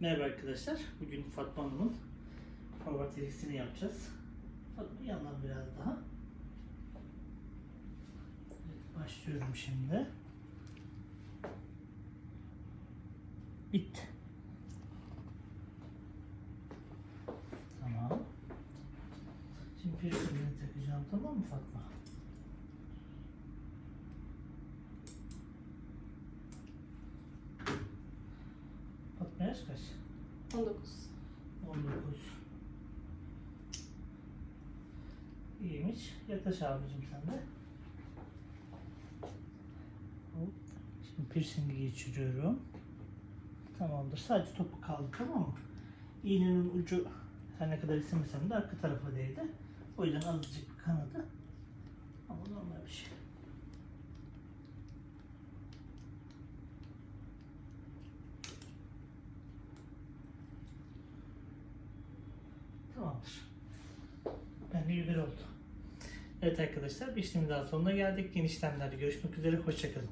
Merhaba arkadaşlar. Bugün Fatma Hanım'ın format elisini yapacağız. Fatma yandan biraz daha. Evet, başlıyorum şimdi. Bitti. Tamam. Şimdi piercingini takacağım tamam mı Fatma? Yaş kaç? 19. 19. İyiymiş. Yaklaş abicim sen de. Şimdi piercingi geçiriyorum. Tamamdır. Sadece topu kaldı tamam mı? İğnenin ucu her ne kadar istemesem de arka tarafa değdi. O yüzden azıcık kanadı. Ama normal bir şey. Tamamdır. Bence güzel oldu. Evet arkadaşlar bir işlemin daha sonuna geldik. Yeni işlemlerde görüşmek üzere. Hoşçakalın.